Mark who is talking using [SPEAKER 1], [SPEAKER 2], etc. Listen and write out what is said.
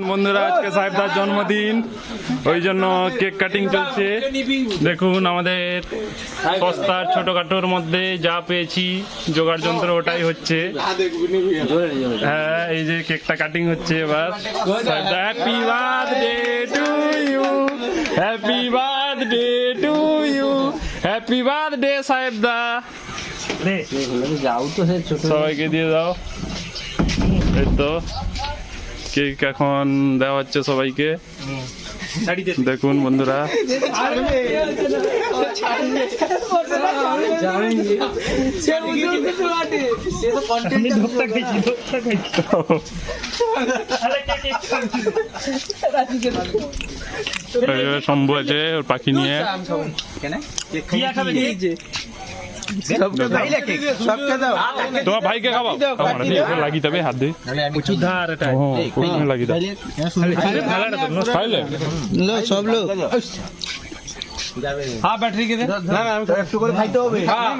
[SPEAKER 1] বন্ধুরা আজকে সাহেবদার জন্মদিন। ওই জন্য কেক কাটিং চলছে। দেখুন আমাদের সস্তার ছোটখাটোর মধ্যে যা পেয়েছি জোগাড় যন্ত্র ওটাই হচ্ছে। হ্যাঁ এই যে কেকটা কাটিং হচ্ছে এবার। Happy birthday to you happy birthday to you happy birthday সাহেবদা।
[SPEAKER 2] যাও তো
[SPEAKER 1] সবাইকে দিয়ে দাও। এই তো। কেক এখন দেওয়া হচ্ছে সবাইকে? দেখুন বন্ধুরা। শম্ভু আছে ওর পাখি নিয়ে। তোমার ভাইকে খাওয়াও লাগি দেবে হাত দিয়ে দাও খাইলে
[SPEAKER 2] সব লোক
[SPEAKER 3] হ্যাঁ ব্যাটারি কে না না একটু করে খাইতে হবে হ্যাঁ